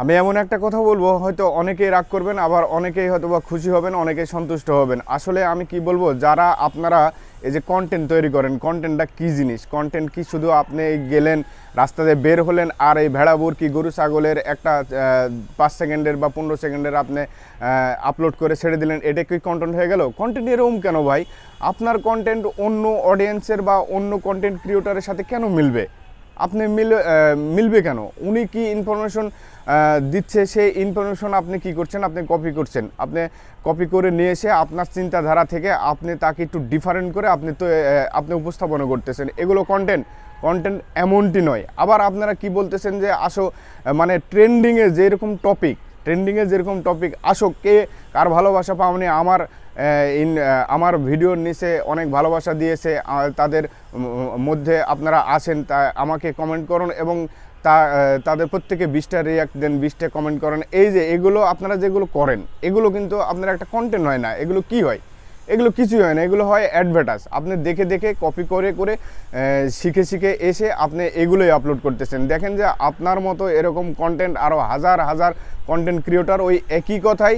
আমি এমন একটা কথা বলব, হয়তো অনেকেই রাগ করবেন, আবার অনেকেই হয়তো বা খুশি হবেন, অনেকেই সন্তুষ্ট হবেন। আসলে আমি কি বলব, যারা আপনারা এই যে কন্টেন্ট তৈরি করেন কন্টেন্টটা কি জিনিস? কন্টেন্ট কি শুধু আপনি গেলেন, রাস্তাতে বের হলেন, আর এই ভেড়া কি গরু, ছাগলের একটা পাঁচ সেকেন্ডের বা পনেরো সেকেন্ডের আপনি আপলোড করে ছেড়ে দিলেন, এটা কি কন্টেন্ট হয়ে গেল? কন্টেন্ট এরকম কেন ভাই? আপনার কন্টেন্ট অন্য অডিয়েন্সের বা অন্য কন্টেন্ট ক্রিয়েটারের সাথে কেন মিলবে? আপনি মিল মিলবে কেন? উনি কি ইনফরমেশন দিচ্ছে, সেই ইনফরমেশন আপনি কি করছেন? আপনি কপি করছেন। আপনি কপি করে নিয়ে এসে আপনার চিন্তাধারা থেকে আপনি তাকে একটু ডিফারেন্ট করে আপনি তো আপনি উপস্থাপনা করতেছেন। এগুলো কন্টেন্ট কন্টেন্ট এমনটি নয়। আবার আপনারা কি বলতেছেন যে আসো মানে ট্রেন্ডিংয়ে যেরকম টপিক ট্রেন্ডিংয়ে যেরকম টপিক আসুক, কে কার ভালোবাসা পাওনি, আমার ইন আমার ভিডিওর নিচে অনেক ভালোবাসা দিয়েছে তাদের মধ্যে আপনারা আসেন তা আমাকে কমেন্ট করুন এবং তা তাদের প্রত্যেকে বিশটা রিয়াক্ট দেন, বিশটা কমেন্ট করেন। এই যে, এগুলো আপনারা যেগুলো করেন, এগুলো কিন্তু আপনারা একটা কন্টেন্ট হয় না, এগুলো কি হয়? এগুলো কিছুই হয় না, এগুলো হয় অ্যাডভার্টাইজ আপনি দেখে দেখে কপি করে করে শিখে শিখে এসে আপনি এগুলোই আপলোড করতেছেন। দেখেন যে আপনার মতো এরকম কন্টেন্ট আরও হাজার হাজার কন্টেন্ট ক্রিয়েটার ওই একই কথাই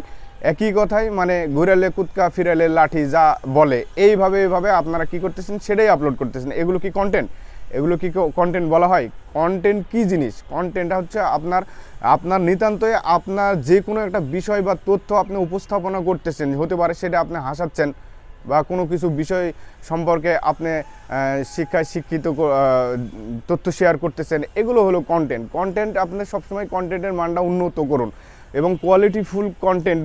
একই কথাই মানে ঘুরেলে কুৎকা, ফিরেলে লাঠি যা বলে, এইভাবে এইভাবে আপনারা কি করতেছেন? সেটাই আপলোড করতেছেন। এগুলো কি কন্টেন্ট এগুলো কি কন্টেন্ট বলা হয়? কন্টেন্ট কি জিনিস? কন্টেন্টটা হচ্ছে আপনার আপনার নিতান্তই আপনার যে কোনো একটা বিষয় বা তথ্য আপনি উপস্থাপনা করতেছেন, হতে পারে সেটা আপনি হাসাচ্ছেন বা কোনো কিছু বিষয় সম্পর্কে আপনি শিক্ষায় শিক্ষিত তথ্য শেয়ার করতেছেন, এগুলো হলো কন্টেন্ট কন্টেন্ট আপনি সবসময় কন্টেন্টের মানটা উন্নত করুন এবং কোয়ালিটিফুল কন্টেন্ট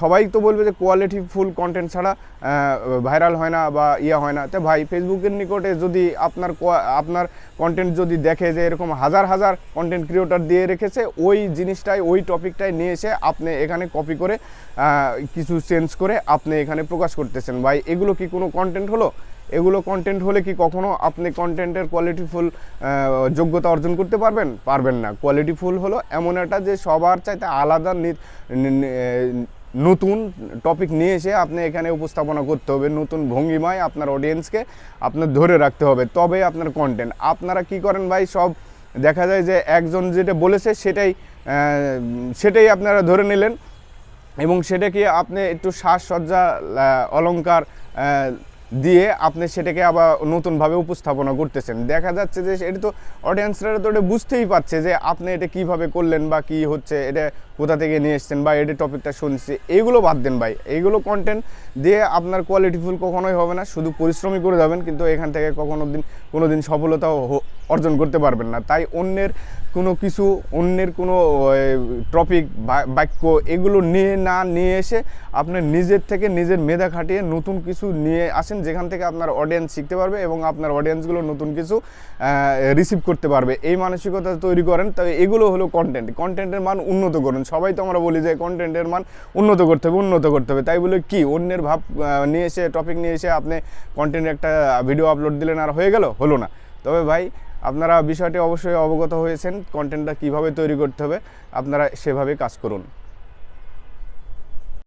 সবাই তো বলবে যে কোয়ালিটি ফুল কন্টেন্ট ছাড়া ভাইরাল হয় না বা ইয়া হয় না। তো ভাই ফেসবুকের নিকটে যদি আপনার আপনার কন্টেন্ট যদি দেখে যে এরকম হাজার হাজার কন্টেন্ট ক্রিয়েটার দিয়ে রেখেছে, ওই জিনিসটাই, ওই টপিকটাই নিয়ে এসে আপনি এখানে কপি করে কিছু চেঞ্জ করে আপনি এখানে প্রকাশ করতেছেন। ভাই, এগুলো কি কোনো কন্টেন্ট হলো? এগুলো কন্টেন্ট হলে কি কখনো আপনি কন্টেন্টের কোয়ালিটিফুল যোগ্যতা অর্জন করতে পারবেন? পারবেন না। কোয়ালিটিফুল হলো এমন একটা যে সবার চাইতে আলাদা নতুন টপিক নিয়ে এসে আপনি এখানে উপস্থাপনা করতে হবে, নতুন ভঙ্গিমায় আপনার অডিয়েন্সকে আপনার ধরে রাখতে হবে। তবে আপনার কন্টেন্ট আপনারা কি করেন ভাই? সব দেখা যায় যে একজন যেটা বলেছে সেটাই সেটাই আপনারা ধরে নিলেন এবং সেটাকে আপনি একটু সাজসজ্জা অলঙ্কার দিয়ে আপনি সেটাকে আবার নতুনভাবে উপস্থাপনা করতেছেন। দেখা যাচ্ছে যে এটা তো অডিয়েন্সরা তো এটা বুঝতেই পারছে যে আপনি এটা কীভাবে করলেন বা কি হচ্ছে, এটা কোথা থেকে নিয়ে এসছেন বা এটা টপিকটা শুনছে। এইগুলো বাদ দেন ভাই। এইগুলো কন্টেন্ট দিয়ে আপনার কোয়ালিটিফুল কখনোই হবে না। শুধু পরিশ্রমই করে যাবেন, কিন্তু এখান থেকে কখনো দিন, কোনো দিন সফলতাও অর্জন করতে পারবেন না। তাই অন্যের কোনো কিছু, অন্যের কোনো টপিক বাক্য এগুলো নিয়ে না নিয়ে এসে আপনি নিজের থেকে নিজের মেধা খাটিয়ে নতুন কিছু নিয়ে আসেন, যেখান থেকে আপনার অডিয়েন্স শিখতে পারবে এবং আপনার অডিয়েন্সগুলো নতুন কিছু রিসিভ করতে পারবে। এই মানসিকতা তৈরি করেন তবে এগুলো হলো কন্টেন্ট কন্টেন্টের মান উন্নত করুন। সবাই তো আমরা বলি যে কন্টেন্টের মান উন্নত করতে হবে, উন্নত করতে হবে। তাই বলে কি, অন্যের ভাব নিয়ে এসে টপিক নিয়ে এসে আপনি কন্টেন্টের একটা ভিডিও আপলোড দিলেন আর হয়ে গেল? হলো না। তবে ভাই আপনারা বিষয়টি অবশ্যই অবগত হয়েছেন কন্টেন্টটা কীভাবে তৈরি করতে হবে আপনারা সেভাবে কাজ করুন।